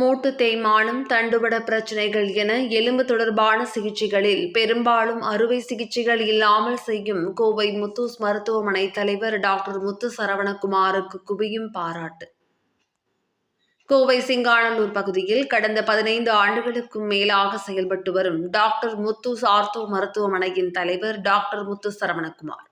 மூட்டு தேய்மானம் தண்டுவட பிரச்சனைகள் என எலும்பு தொடர்பான சிகிச்சைகளில் பெரும்பாலும் அறுவை சிகிச்சைகள் இல்லாமல் செய்யும் கோவை முத்தூஸ் மருத்துவமனை தலைவர் டாக்டர் முத்து சரவணகுமாருக்கு குவியும் பாராட்டு. கோவை சிங்கானல்லூர் பகுதியில் கடந்த பதினைந்து ஆண்டுகளுக்கும் மேலாக செயல்பட்டு வரும் டாக்டர் முத்துஸ் ஆர்த்தோ மருத்துவமனையின் தலைவர் டாக்டர் முத்து சரவணகுமார்.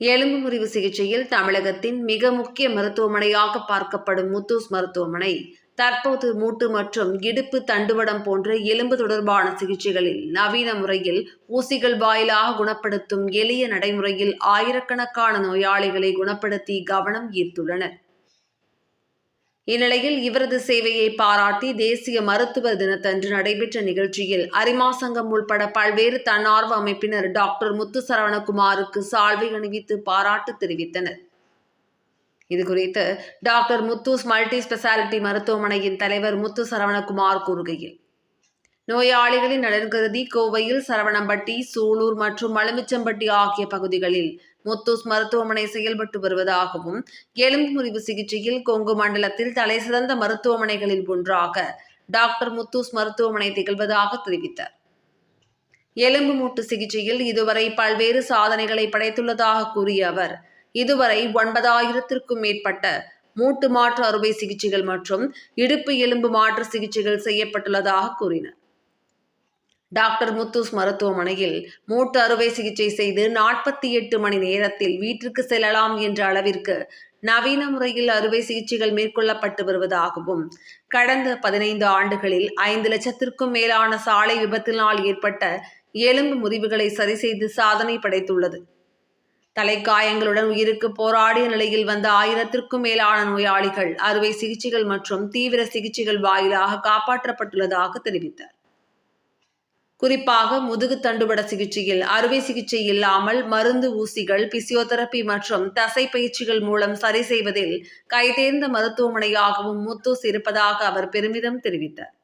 எலும்பு முறிவு சிகிச்சையில் தமிழகத்தின் மிக முக்கிய மருத்துவமனையாக பார்க்கப்படும் முத்தூஸ் மருத்துவமனை. தற்போது மூட்டு மற்றும் இடுப்பு தண்டுவடம் போன்ற எலும்பு தொடர்பான சிகிச்சைகளில் நவீன முறையில் ஊசிகள் வாயிலாக குணப்படுத்தும் எளிய நடைமுறையில் ஆயிரக்கணக்கான நோயாளிகளை குணப்படுத்தி கவனம் ஈர்த்துள்ளனர். இந்நிலையில் இவரது சேவையை பாராட்டி தேசிய மருத்துவ தினத்தன்று நடைபெற்ற நிகழ்ச்சியில் அரிமா சங்கம் உள்பட பல்வேறு தன்னார்வ அமைப்பினர் டாக்டர் முத்து சரவணகுமாருக்கு சால்வை அணிவித்து பாராட்டு தெரிவித்தனர். இதுகுறித்து டாக்டர் முத்தூஸ் மல்டி ஸ்பெஷாலிட்டி மருத்துவமனையின் தலைவர் முத்து சரவணகுமார் கூறுகையில் நோயாளிகளின் நலன் கருதி கோவையில் சரவணம்பட்டி சூலூர் மற்றும் மலுமிச்சம்பட்டி ஆகிய பகுதிகளில் முத்தூஸ் மருத்துவமனை செயல்பட்டு வருவதாகவும் எலும்பு முறிவு சிகிச்சையில் கொங்கு மண்டலத்தில் தலைசிறந்த மருத்துவமனைகளில் ஒன்றாக டாக்டர் முத்தூஸ் மருத்துவமனை திகழ்வதாக தெரிவித்தார். எலும்பு மூட்டு சிகிச்சையில் இதுவரை பல்வேறு சாதனைகளை படைத்துள்ளதாக கூறிய அவர் இதுவரை ஒன்பதாயிரத்திற்கும் மேற்பட்ட மூட்டு மாற்று அறுவை சிகிச்சைகள் மற்றும் இடுப்பு எலும்பு மாற்று சிகிச்சைகள் செய்யப்பட்டுள்ளதாக கூறினார். டாக்டர் முத்தூஸ் மருத்துவமனையில் மூட்டு அறுவை சிகிச்சை செய்து நாற்பத்தி எட்டு மணி நேரத்தில் வீட்டிற்கு செல்லலாம் என்ற அளவிற்கு நவீன முறையில் அறுவை சிகிச்சைகள் மேற்கொள்ளப்பட்டு வருவதாகவும் கடந்த பதினைந்து ஆண்டுகளில் ஐந்து லட்சத்திற்கும் மேலான சாலை விபத்தினால் ஏற்பட்ட எலும்பு முறிவுகளை சரி செய்து சாதனை படைத்துள்ளது. தலைக்காயங்களுடன் உயிருக்கு போராடிய நிலையில் வந்த ஆயிரத்திற்கும் மேலான நோயாளிகள் அறுவை சிகிச்சைகள் மற்றும் தீவிர சிகிச்சைகள் வாயிலாக காப்பாற்றப்பட்டுள்ளதாக தெரிவித்தார். குறிப்பாக முதுகு தண்டுவட சிகிச்சையில் அறுவை சிகிச்சை இல்லாமல் மருந்து ஊசிகள் பிசியோதெரபி மற்றும் தசை பயிற்சிகள் மூலம் சரி செய்வதில் கைதேர்ந்த மருத்துவமனையாகவும் முத்தூஸ் இருப்பதாக அவர் பெருமிதம் தெரிவித்தார்.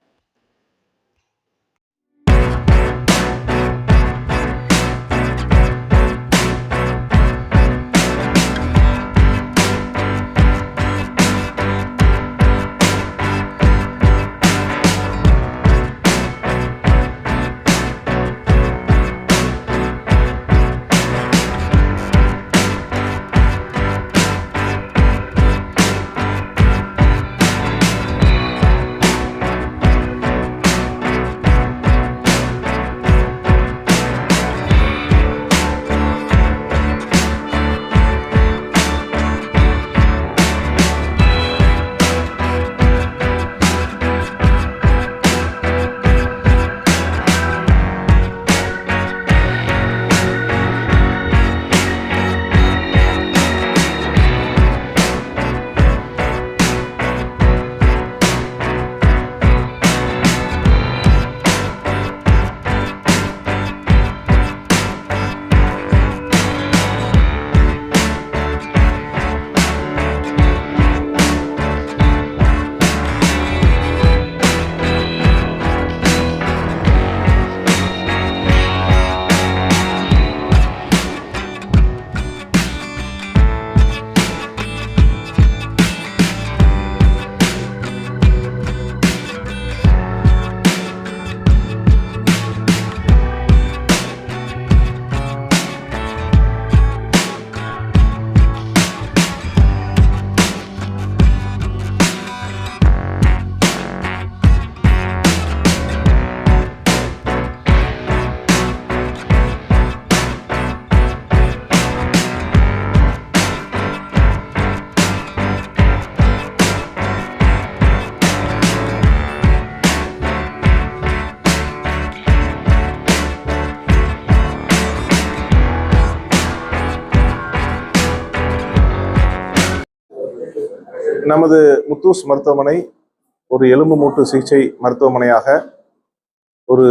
நமது முத்தூஸ் மருத்துவமனை ஒரு எலும்பு மூட்டு சிகிச்சை மருத்துவமனையாக ஒரு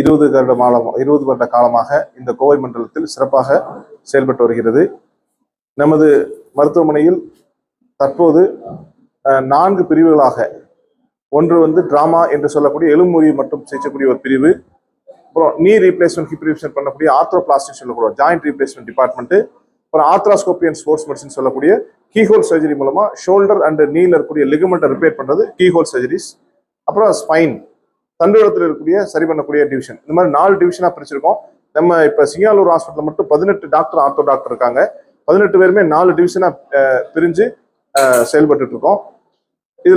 இருபது வருட காலம் இருபது வருட காலமாக இந்த கோவை மண்டலத்தில் சிறப்பாக செயல்பட்டு வருகிறது. நமது மருத்துவமனையில் தற்போது நான்கு பிரிவுகளாக ஒன்று வந்து டிராமா என்று சொல்லக்கூடிய எலும்புமுறி மட்டும் சிகிச்சைக்கூடிய ஒரு பிரிவு அப்புறம் நீ ரீப்ளேஸ்மெண்ட் ஹிப் ரீப்ளேஸ்மெண்ட் பண்ணக்கூடிய ஆர்த்ரோபிளாஸ்டிக் சொல்லக்கூடிய ஜாயிண்ட் ரீப்ளேஸ்மெண்ட் டிபார்ட்மெண்ட்டு அப்புறம் ஆர்த்ராஸ்கோபி அண்ட் ஸ்போர்ட்ஸ் மெடிசன் சொல்லக்கூடிய கீஹோல் சர்ஜரி மூலமாக ஷோல்டர் அண்ட் நீல இருக்கக்கூடிய லிகமெண்ட்டை ரிப்பேர் பண்ணுறது கீஹோல் சர்ஜரிஸ் அப்புறம் ஸ்பைன் தண்டுவடத்தில் இருக்கக்கூடிய சரி பண்ணக்கூடிய டிவிஷன் இந்த மாதிரி நாலு டிவிஷனாக பிரிச்சிருக்கோம். நம்ம இப்போ சிங்காலூர் ஹாஸ்பிட்டல் மட்டும் பதினெட்டு டாக்டர் ஆர்த்தோ டாக்டர் இருக்காங்க. பதினெட்டு பேருமே நாலு டிவிஷனாக பிரிஞ்சு அஹ், இதில் இருக்கோம்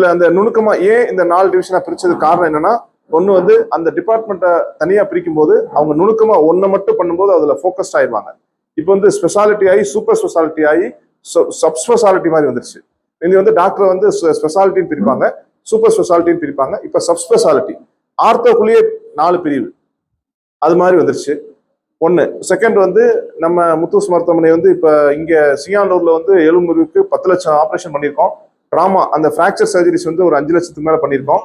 அந்த நுணுக்கமாக ஏன் இந்த நாலு டிவிஷனாக பிரித்தது காரணம் என்னன்னா ஒன்று வந்து அந்த டிபார்ட்மெண்ட்டை தனியாக பிரிக்கும் போது அவங்க நுணுக்கமாக ஒன்றை மட்டும் பண்ணும்போது அதில் ஃபோக்கஸ்ட் ஆயிடுவாங்க. இப்போ வந்து ஸ்பெஷாலிட்டி ஆகி சூப்பர் ஸ்பெஷாலிட்டி ஆகி சப் ஸ்பெஷாலிட்டி மாதிரி வந்துருச்சு. இது வந்து டாக்டர் வந்து ஸ்பெஷாலிட்டின்னு பிரிப்பாங்க. சூப்பர் ஸ்பெஷாலிட்டின்னு பிரிப்பாங்க. இப்போ சப் ஸ்பெஷாலிட்டி ஆர்த்தோக்குள்ளேயே நாலு பிரிவு. அது மாதிரி வந்துருச்சு. ஒன்று செகண்ட் வந்து நம்ம முத்தூஸ் மருத்துவமனை வந்து இப்போ இங்கே சியானூரில் வந்து எலும்புருக்கு பத்து லட்சம் ஆப்ரேஷன் பண்ணியிருக்கோம். ட்ராமா அந்த ஃப்ராக்சர் சர்ஜரிஸ் வந்து ஒரு அஞ்சு லட்சத்துக்கு மேலே பண்ணியிருக்கோம்.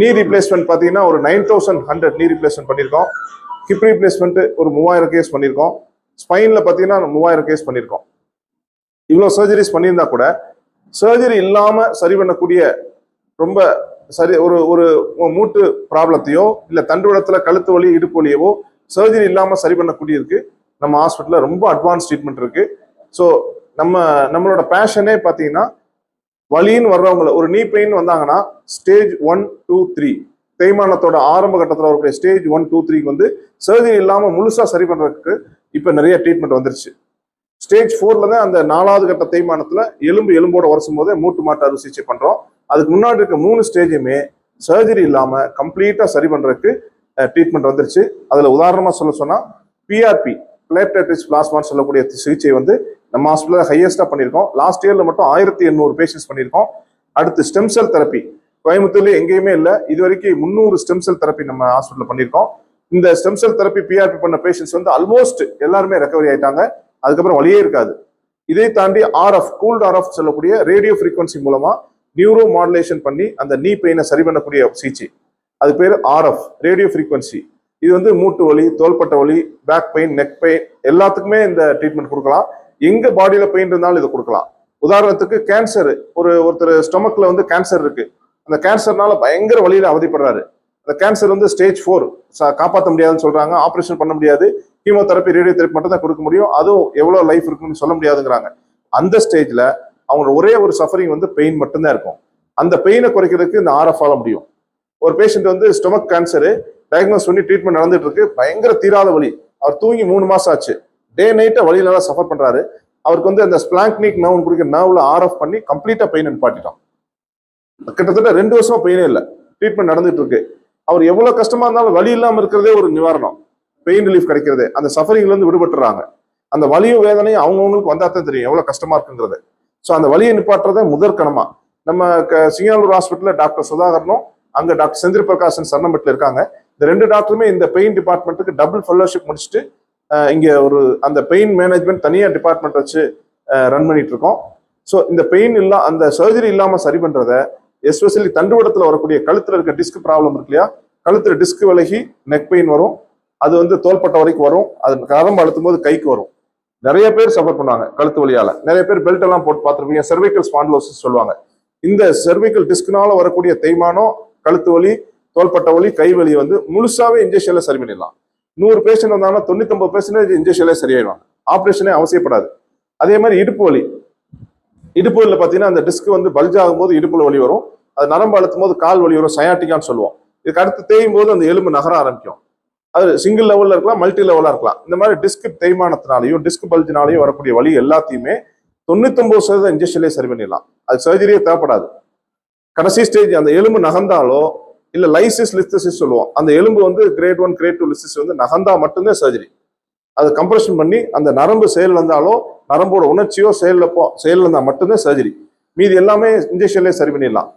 நீ ரீப்ளேஸ்மெண்ட் பார்த்தீங்கன்னா ஒரு nine thousand hundred knee replacement பண்ணியிருக்கோம். ஹிப் ரீப்ளேஸ்மெண்ட்டு ஒரு மூவாயிரம் கேஸ் பண்ணியிருக்கோம். ஸ்பைனில் பார்த்தீங்கன்னா மூவாயிரம் கேஸ் பண்ணியிருக்கோம். இவ்வளோ சர்ஜரிஸ் பண்ணியிருந்தா கூட சர்ஜரி இல்லாமல் சரி பண்ணக்கூடிய ரொம்ப சரி ஒரு ஒரு மூட்டு ப்ராப்ளத்தையோ இல்லை தண்டுவடத்துல கழுத்து வலி இடுப்பு வலியவோ சர்ஜரி இல்லாமல் சரி பண்ணக்கூடியதுக்கு நம்ம ஹாஸ்பிட்டலில் ரொம்ப அட்வான்ஸ் ட்ரீட்மெண்ட் இருக்கு. ஸோ நம்ம நம்மளோட பேஷனே பார்த்தீங்கன்னா வலின்னு வர்றவங்கள ஒரு நீ பெயின் வந்தாங்கன்னா ஸ்டேஜ் ஒன் டூ த்ரீ தேய்மானத்தோட ஆரம்ப கட்டத்தில் வரக்கூடிய ஸ்டேஜ் ஒன் டூ த்ரீக்கு வந்து சர்ஜரி இல்லாமல் முழுசாக சரி பண்ணுறதுக்கு இப்போ நிறைய ட்ரீட்மெண்ட் வந்துருச்சு. ஸ்டேஜ் ஃபோர்ல தான் அந்த நாலாவது கட்ட தேய்மானத்துல எலும்பு எலும்போட உரசும் போதே மூட்டு மாட்டு அறுவை சிகிச்சை பண்றோம். அதுக்கு முன்னாடி இருக்க மூணு ஸ்டேஜுமே சர்ஜரி இல்லாம கம்ப்ளீட்டா சரி பண்றதுக்கு ட்ரீட்மெண்ட் வந்துருச்சு. அதுல உதாரணமா சொல்ல சொன்னா பிஆர்பி பிளேப்டைட்டிஸ் பிளாஸ்மான்னு சொல்லக்கூடிய சிகிச்சை வந்து நம்ம ஹாஸ்பிட்டலில் ஹையஸ்டா பண்ணியிருக்கோம். லாஸ்ட் இயர்ல மட்டும் ஆயிரத்தி எண்ணூறு பேஷண்ட்ஸ் பண்ணியிருக்கோம். அடுத்து ஸ்டெம் செல் தெரப்பி கோயம்புத்தூர்ல எங்கேயுமே இல்லை. இது வரைக்கும் முந்நூறு ஸ்டெம் செல் தெரப்பி நம்ம ஹாஸ்பிட்டலில் பண்ணியிருக்கோம். இந்த ஸ்டெம் செல் தெரப்பி பிஆர்பி பண்ண பேஷண்ட்ஸ் வந்து ஆல்மோஸ்ட் எல்லாருமே ரெக்கவரி ஆயிட்டாங்க. அதுக்கப்புறம் வழியே இருக்காது. இதை தாண்டி ஆர்எஃப் கூல்ட் ஆர்எஃப் சொல்லக்கூடிய ரேடியோ ஃப்ரீக்வன்சி மூலமா நியூரோ மாடுலேஷன் பண்ணி அந்த நீ பெயினை சரி பண்ணக்கூடிய சிகிச்சை அது பேர் ஆர்எஃப் ரேடியோ ஃப்ரீக்வன்சி இது வந்து மூட்டு வலி தோள்பட்ட வலி பேக் பெயின் நெக் பெயின் எல்லாத்துக்குமே இந்த ட்ரீட்மெண்ட் கொடுக்கலாம். எங்க பாடியில பெயின் இருந்தாலும் இதை கொடுக்கலாம். உதாரணத்துக்கு கேன்சர் ஒரு ஒருத்தர் ஸ்டொமக்ல வந்து கேன்சர் இருக்கு. அந்த கேன்சர்னால பயங்கர வழியில அவதிப்படுறாரு. அந்த கேன்சர் வந்து ஸ்டேஜ் ஃபோர் காப்பாற்ற முடியாதுன்னு சொல்றாங்க. ஆப்ரேஷன் பண்ண முடியாது. கீமோதெரப்பி ரேடியோ தெரப்பி மட்டும் தான் கொடுக்க முடியும். அதுவும் எவ்வளோ லைஃப் இருக்குன்னு சொல்ல முடியாதுங்கிறாங்க. அந்த ஸ்டேஜில் அவங்க ஒரே ஒரு சஃபரிங் வந்து பெயின் மட்டும்தான் இருக்கும். அந்த பெயினை குறைக்கிறதுக்கு இந்த ஆர்எஃப் ஆக முடியும். ஒரு பேஷண்ட் வந்து ஸ்டொமக் கேன்சரு டயக்னோஸ் பண்ணி ட்ரீட்மெண்ட் நடந்துட்டு இருக்கு. பயங்கர தீராத வலி. அவர் தூங்கி மூணு மாசம் ஆச்சு. டே நைட்டை வழியில சஃபர் பண்றாரு. அவருக்கு வந்து அந்த ஸ்பிளாங்க்னிக் நர்வ் குடிக்கிற நர்வ்ல ஆர்எஃப் பண்ணி கம்ப்ளீட்டா பெயின் நிப்பாட்டிட்டோம். கிட்டத்தட்ட ரெண்டு வருஷமா பெயினே இல்லை. ட்ரீட்மெண்ட் நடந்துட்டு இருக்கு. அவர் எவ்வளவு கஷ்டமா இருந்தாலும் வழி இல்லாம இருக்கிறதே ஒரு நிவாரணம். பெயின் ரிலீஃப் கிடைக்கிறது. அந்த சஃபரிங்லேருந்து விடுபட்டுறாங்க. அந்த வலியும் வேதனையும் அவங்கவுங்களுக்கு வந்தால் தான் தெரியும். எவ்வளோ கஷ்டமாக இருக்குங்கிறது. ஸோ அந்த வலியை நிப்பாட்டுறதே முதற்கணமாக நம்ம க- சிங்காலூர் ஹாஸ்பிட்டலில் டாக்டர் சுதாகரனும் அங்கே டாக்டர் செந்தில் பிரகாஷன் சன்னமட்டில் இருக்காங்க. இந்த ரெண்டு டாக்டருமே இந்த பெயின் டிபார்ட்மெண்ட்டுக்கு டபுள் ஃபெல்லோஷிப் முடிச்சுட்டு இங்கே ஒரு அந்த பெயின் மேனேஜ்மெண்ட் தனியாக டிபார்ட்மெண்ட் வச்சு ரன் பண்ணிட்டு இருக்கோம் ஸோ இந்த பெயின் இல்லா அந்த சர்ஜரி இல்லாமல் சரி பண்ணுறத எஸ்பெஷலி தண்டுவடத்தில் வரக்கூடிய கழுத்துல இருக்க டிஸ்க் ப்ராப்ளம் இருக்கு இல்லையா? கழுத்தில் டிஸ்க் விலகி நெக் பெயின் வரும். அது வந்து தோள்பட்ட வரைக்கும் வரும். அது நரம்பு அழுத்தும் போது கைக்கு வரும். நிறைய பேர் சஃபர் பண்ணுவாங்க கழுத்து வழியால நிறைய பேர் பெல்ட் எல்லாம் போட்டு பார்த்துருப்பீங்க. செர்விக்கல் ஸ்பாண்டலோசிஸ் சொல்லுவாங்க. இந்த cervical டிஸ்க்னால வரக்கூடிய தேய்மானம் கழுத்து வலி தோள்பட்ட வலி கை வலி வந்து முழுசாவே இன்ஜெக்ஷன்ல சரி பண்ணிடலாம். நூறு பேஷண்ட் வந்தாங்கன்னா தொண்ணூத்தொன்பது பேர்சன்டேஜ் இன்ஜெக்ஷன்ல சரியாயிடுவாங்க ஆப்ரேஷனே அவசியப்படாது. அதே மாதிரி இடுப்பு வலி. இடுப்பு வலியில் பார்த்தீங்கன்னா அந்த டிஸ்க் வந்து பல்ஜ் ஆகும்போது இடுப்புல வலி வரும். அது நரம்பு அழுத்தும் போது கால் வலி வரும் சயாட்டிக்கான்னு சொல்லுவோம். இதுக்கு அடுத்து தேயும் போது அந்த எலும்பு நகர ஆரம்பிக்கும். அது சிங்கிள் லெவலில் இருக்கலாம் மல்டி லெவலாக இருக்கலாம். இந்த மாதிரி டிஸ்க் தேய்மானத்தினாலையும் டிஸ்க் பல்ஜினாலையும் வரக்கூடிய வழி எல்லாத்தையுமே தொண்ணூத்தொம்பது சதவீதம் இன்ஜெக்ஷன்லேயே சரி பண்ணிடலாம். அது சர்ஜரியே தேவைப்படாது. கடைசி ஸ்டேஜ் அந்த எலும்பு நகர்ந்தாலோ இல்ல லைசிஸ் லிஸ்தசிஸ் சொல்லுவோம் அந்த எலும்பு வந்து grade one grade two listhesis வந்து நகர்ந்தா மட்டும்தான் சர்ஜரி அது கம்ப்ரெஷன் பண்ணி அந்த நரம்பு செயல் இருந்தாலோ நரம்போட உணர்ச்சியோ செயலில் போ செயல் இருந்தால் மட்டும்தான் சர்ஜரி மீதி எல்லாமே இன்ஜெக்ஷன்லேயே சரி பண்ணிடலாம்.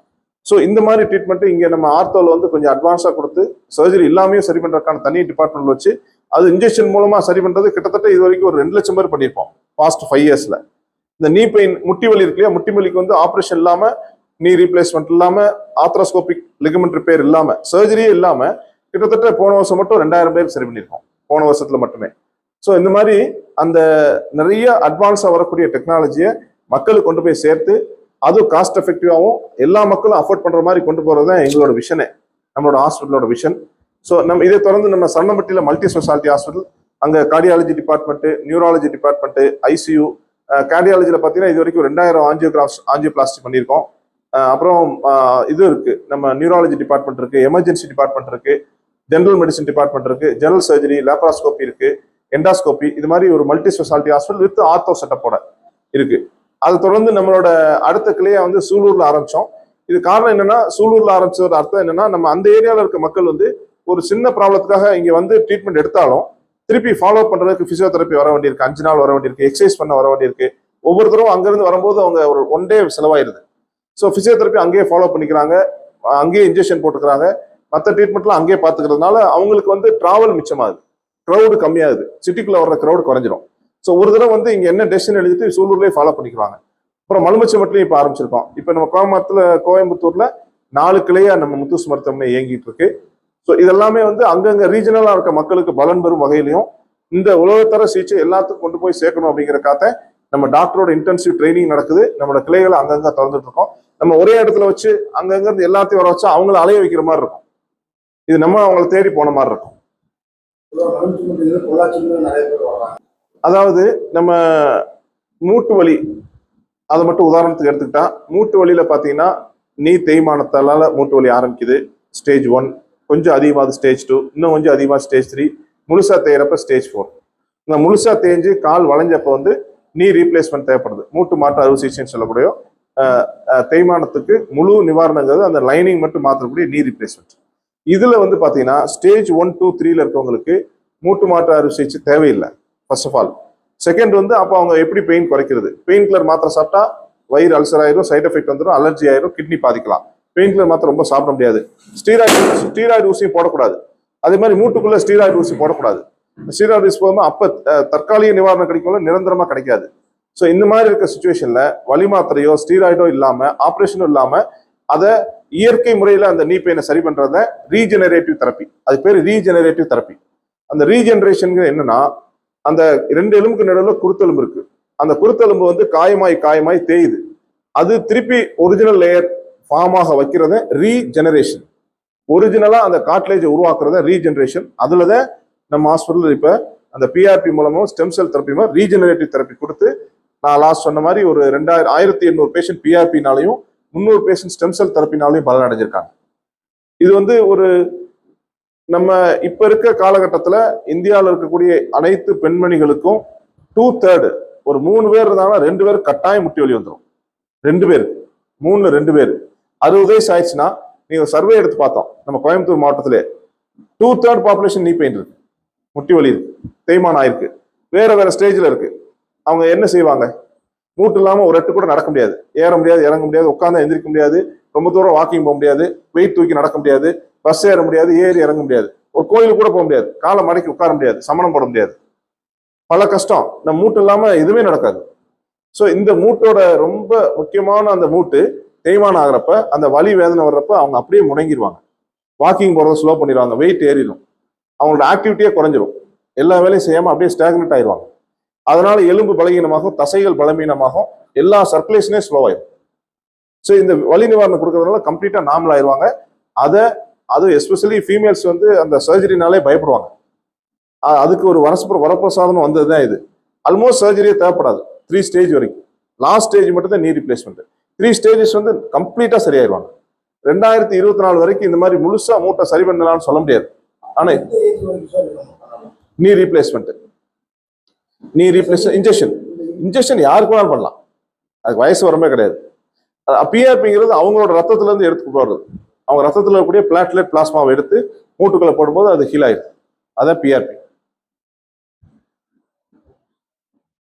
ஸோ இந்த மாதிரி ட்ரீட்மெண்ட்டு இங்கே நம்ம ஆர்த்தோவில் வந்து கொஞ்சம் அட்வான்ஸாக கொடுத்து சர்ஜரி எல்லாமே சரி பண்ணுறதுக்கான தனி டிபார்ட்மெண்ட் வச்சு அது இன்ஜெக்ஷன் மூலமாக சரி பண்ணுறது கிட்டத்தட்ட இது வரைக்கும் ஒரு ரெண்டு லட்சம் பேர் பண்ணியிருப்போம் பாஸ்ட் ஃபைவ் இயர்ஸில் இந்த நீ பெயின் முட்டி வலி இருக்கு இல்லையா? முட்டி வலிக்கு வந்து ஆப்ரேஷன் இல்லாமல் நீ ரீப்ளேஸ்மெண்ட் இல்லாமல் ஆத்ரோஸ்கோபிக் லிகமெண்ட் ரிப்பேர் இல்லாமல் சர்ஜரியே இல்லாமல் கிட்டத்தட்ட போன வருஷம் மட்டும் ரெண்டாயிரம் பேர் சரி பண்ணியிருக்கோம் போன வருஷத்தில் மட்டுமே. ஸோ இந்த மாதிரி அந்த நிறைய அட்வான்ஸாக வரக்கூடிய டெக்னாலஜியை மக்களுக்கு கொண்டு போய் சேர்த்து அதுவும் காஸ்ட் எஃபெக்டிவாகவும் எல்லா மக்களும் அஃபோர்ட் பண்ணுற மாதிரி கொண்டு போகிறது தான் எங்களோட விஷனே நம்மளோட ஹாஸ்பிட்டலோட விஷன் ஸோ நம்ம இதை தொடர்ந்து நம்ம சன்னம்பட்டியில் மல்டி ஸ்பெஷாலிட்டி ஹாஸ்பிட்டல் அங்கே cardiology department neurology department ICU கார்டியாலஜியில் பார்த்தீங்கன்னா இது வரைக்கும் ரெண்டாயிரம் ஆஞ்சியோகிராஃப்ஸ் ஆஞ்சியோபிளாஸ்டி பண்ணியிருக்கோம். அப்புறம் இது இருக்குது நம்ம நியூராலஜி டிபார்ட்மெண்ட் இருக்குது எமர்ஜென்சி டிபார்ட்மெண்ட் இருக்குது ஜென்ரல் மெடிசன் டிபார்ட்மெண்ட் இருக்குது ஜெனரல் சர்ஜரி லேப்ராஸ்கோபி இருக்குது எண்டாஸ்கோபி இது மாதிரி ஒரு multi speciality hospital with ortho செட்டப்போட இருக்குது அதை தொடர்ந்து நம்மளோட அடுத்த கிளையை வந்து சூலூர்ல ஆரம்பிச்சோம். இது காரணம் என்னன்னா சூலூர்ல ஆரம்பிச்சது அர்த்தம் என்னன்னா நம்ம அந்த ஏரியாவில் இருக்க மக்கள் வந்து ஒரு சின்ன ப்ராப்ளத்துக்காக இங்க வந்து ட்ரீட்மெண்ட் எடுத்தாலும் திருப்பி ஃபாலோ பண்றதுக்கு பிசியோதெரப்பி வர வேண்டியிருக்கு அஞ்சு நாள் வர வேண்டியிருக்கு எக்ஸசைஸ் பண்ண வர வேண்டியிருக்கு. ஒவ்வொருத்தரும் அங்கிருந்து வரும்போது அவங்க ஒரு ஒன் டே செலவாயிருது. ஸோ பிசியோதெரப்பி அங்கேயே ஃபாலோ பண்ணிக்கிறாங்க அங்கேயே இன்ஜெக்ஷன் போட்டுக்கிறாங்க. மற்ற ட்ரீட்மெண்ட்லாம் அங்கேயே பார்த்துக்கிறதுனால அவங்களுக்கு வந்து டிராவல் மிச்சமாகுது. க்ரௌடு கம்மியாகுது. சிட்டிக்குள்ள வர்ற க்ரௌடு குறைஞ்சிரும். ஸோ ஒரு தடவை வந்து இங்கே என்ன டெசிஷன் எழுதிட்டு சூலூர்லேயே ஃபாலோ பண்ணிக்கிறாங்க. அப்புறம் மலுமிச்சமட்டிலையும் இப்போ ஆரம்பிச்சிருக்கோம் இப்போ நம்ம கோயம்புத்தூர்ல கோயம்புத்தூரில் நாலு கிளையா நம்ம முத்துஸ் மருத்துவமனை இயங்கிட்டு இருக்கு. ஸோ இதெல்லாமே வந்து அங்கங்க ரீஜனலாக இருக்க மக்களுக்கு பலன் பெறும் வகையிலையும் இந்த உலகத்தர சிகிச்சை எல்லாத்துக்கும் கொண்டு போய் சேர்க்கணும் அப்படிங்கிற காத்த நம்ம டாக்டரோட இன்டென்சிவ் ட்ரைனிங் நடக்குது. நம்மளோட கிளைகளை அங்கங்க திறந்துட்டு இருக்கோம். நம்ம ஒரே இடத்துல வச்சு அங்கங்க இருந்து எல்லாத்தையும் வர வச்சா அவங்கள அலைய வைக்கிற மாதிரி இருக்கும். இது நம்ம அவங்கள தேடி போன மாதிரி இருக்கும். நிறைய பேர் வர்றாங்க. அதாவது நம்ம மூட்டு வலி அதை மட்டும் உதாரணத்துக்கு எடுத்துக்கிட்டா மூட்டு வலியில பார்த்தீங்கன்னா நீ தேய்மானத்தால மூட்டு வலி ஆரம்பிக்குது. ஸ்டேஜ் ஒன் கொஞ்சம் அதிகமாக ஸ்டேஜ் டூ இன்னும் கொஞ்சம் அதிகமாக ஸ்டேஜ் த்ரீ முழுசாக தேயிறப்ப ஸ்டேஜ் ஃபோர் இந்த முழுசாக தேஞ்சு கால் வளைஞ்சப்போ வந்து நீ ரீப்ளேஸ்மெண்ட் தேவைப்படுது. மூட்டு மாற்று அறுவை சிகிச்சைன்னு சொல்லக்கூடிய தேய்மானத்துக்கு முழு நிவாரணங்கிறது அந்த லைனிங் மட்டும் மாற்றக்கூடிய நீ ரீப்ளேஸ்மெண்ட் இதில் வந்து பார்த்தீங்கன்னா ஸ்டேஜ் ஒன் டூ த்ரீல இருக்கவங்களுக்கு மூட்டு மாற்று அறுவை சிகிச்சை தேவையில்லை. ஃபர்ஸ்ட் ஆஃப் ஆல் செகண்ட் வந்து அப்போ அவங்க எப்படி பெயின் குறைக்கிறது? பெயின் கில்லர் மாத்திரை சாப்பிட்டா வயிறு அல்சர் ஆயிரும் சைட் எஃபெக்ட் வந்துடும் அலர்ஜி ஆயிரும் கிட்னி பாதிக்கலாம். பெயின் கில்லர் மாத்திரை ரொம்ப சாப்பிட முடியாது. ஸ்டீராய்டு ஸ்டீராய்டு ஊசியும் போடக்கூடாது. அதே மாதிரி மூட்டுக்குள்ள ஸ்டீராய்டு ஊசி போடக்கூடாது. ஸ்டீராய்டு ஊசி போகாமல் அப்போ தற்காலிக நிவாரணம் கிடைக்கும்ல நிரந்தரமாக கிடைக்காது. ஸோ இந்த மாதிரி இருக்க சுச்சுவேஷனில் வலி மாத்திரையோ ஸ்டீராய்டோ இல்லாமல் ஆப்ரேஷனும் இல்லாமல் அதை இயற்கை முறையில் அந்த நீ பெயினை சரி பண்ணுறத ரீஜெனரேட்டிவ் தெரப்பி அது பேர் ரீஜெனரேட்டிவ் தெரப்பி அந்த ரீஜெனரேஷனுங்கிறது என்னன்னா அந்த ரெண்டு எலும்புக்கு நடுவில் குருத்தெலும்பு இருக்கு. அந்த குருத்தெலும்பு வந்து காயமாய் காயமாய் தேயுது. அது திருப்பி ஒரிஜினல் லேயர் ஃபார்மாக வைக்கிறத ரீஜெனரேஷன் ஒரிஜினலா அந்த காட்லேஜை உருவாக்குறத ரீஜெனரேஷன் அதுல தான் நம்ம ஹாஸ்பிட்டல் இப்ப அந்த பிஆர்பி மூலமும் stem cell therapy regenerative therapy கொடுத்து நான் லாஸ்ட் சொன்ன மாதிரி ஒரு ரெண்டாயிரம் ஆயிரத்தி எண்ணூறு பேஷண்ட் பிஆர்பினாலையும் முந்நூறு பேஷண்ட் ஸ்டெம் செல் தெரப்பினாலையும் பலன் அடைஞ்சிருக்காங்க இது வந்து ஒரு நம்ம இப்ப இருக்க காலகட்டத்தில் இந்தியாவில் இருக்கக்கூடிய அனைத்து பெண்மணிகளுக்கும் டூ தேர்டு ஒரு மூணு பேர் இருந்தாங்கன்னா ரெண்டு பேர் கட்டாயம் முட்டி வலி வந்துடும் ரெண்டு பேர் மூணுல ரெண்டு பேர். அறுபது வயசு ஆயிடுச்சுன்னா நீங்க சர்வே எடுத்து பார்த்தோம். நம்ம கோயம்புத்தூர் மாவட்டத்திலே two third population knee pain இருக்கு. முட்டி வலி இருக்கு. தேய்மானம் ஆயிருக்கு. வேற வேற ஸ்டேஜில் இருக்கு. அவங்க என்ன செய்வாங்க? மூட்டு இல்லாமல் ஒரு எட்டு கூட நடக்க முடியாது. ஏற முடியாது இறங்க முடியாது உட்காந்து எந்திரிக்க முடியாது. ரொம்ப தூரம் வாக்கிங் போக முடியாது. வெயிட் தூக்கி நடக்க முடியாது. பஸ் ஏற முடியாது ஏறி இறங்க முடியாது. ஒரு கோயிலுக்கு கூட போக முடியாது. காலை மடக்கி உட்கார முடியாது. சமணம் போட முடியாது. பல கஷ்டம். இந்த மூட்டு இல்லாமல் எதுவுமே நடக்காது. ஸோ இந்த மூட்டோட ரொம்ப முக்கியமான அந்த மூட்டு தேய்மானம் ஆகுறப்ப அந்த வலி வேதனை வர்றப்ப அவங்க அப்படியே முடங்கிடுவாங்க வாக்கிங் போகிறத ஸ்லோ பண்ணிடுவாங்க. வெயிட் ஏறிடும். அவங்களோட ஆக்டிவிட்டியே குறைஞ்சிரும். எல்லா வேலையும் செய்யாமல் அப்படியே ஸ்டாக்னட் ஆயிடுவாங்க. அதனால எலும்பு பலகீனமாகும் தசைகள் பலவீனமாகும். எல்லா சர்க்குலேஷனே ஸ்லோ ஆயிடும் ஸோ இந்த வலி நிவாரணம் கொடுக்கறதுனால கம்ப்ளீட்டாக நார்மல் ஆயிடுவாங்க. அதை அதுவும் எஸ்பெஷலி ஃபீமேல்ஸ் வந்து அந்த சர்ஜரினாலே பயப்படுவாங்க. அதுக்கு ஒரு வரஸ்பர வரப்பிரசாதம் வந்தது தான் இது. ஆல்மோஸ்ட் சர்ஜரியே தேவைப்படாது. த்ரீ ஸ்டேஜ் வரைக்கும். லாஸ்ட் ஸ்டேஜ் மட்டும் தான் நீ ரீப்ளேஸ்மெண்ட் த்ரீ ஸ்டேஜஸ் வந்து கம்ப்ளீட்டா சரியாயிருவாங்க ரெண்டாயிரத்தி இருபத்தி நாலு வரைக்கும் இந்த மாதிரி முழுசா மூட்டை சரி பண்ணலாம்னு சொல்ல முடியாது. ஆனா நீ ரீப்ளேஸ்மெண்ட் நீ ரீப்ளேஸ் இன்ஜெக்ஷன் இன்ஜெக்ஷன் யாருக்கு வேணாலும் பண்ணலாம். அதுக்கு வயசு வரமே கிடையாது. பிஆர்பிங்கிறது அவங்களோட ரத்தத்துல இருந்து எடுத்து போடுறது அவங்க ரத்தத்தில் இருக்கக்கூடிய பிளாட்லெட் பிளாஸ்மாவை எடுத்து மூட்டுக்களை போடும்போது அது ஹீல் ஆயிடும் அதான் பிஆர்பி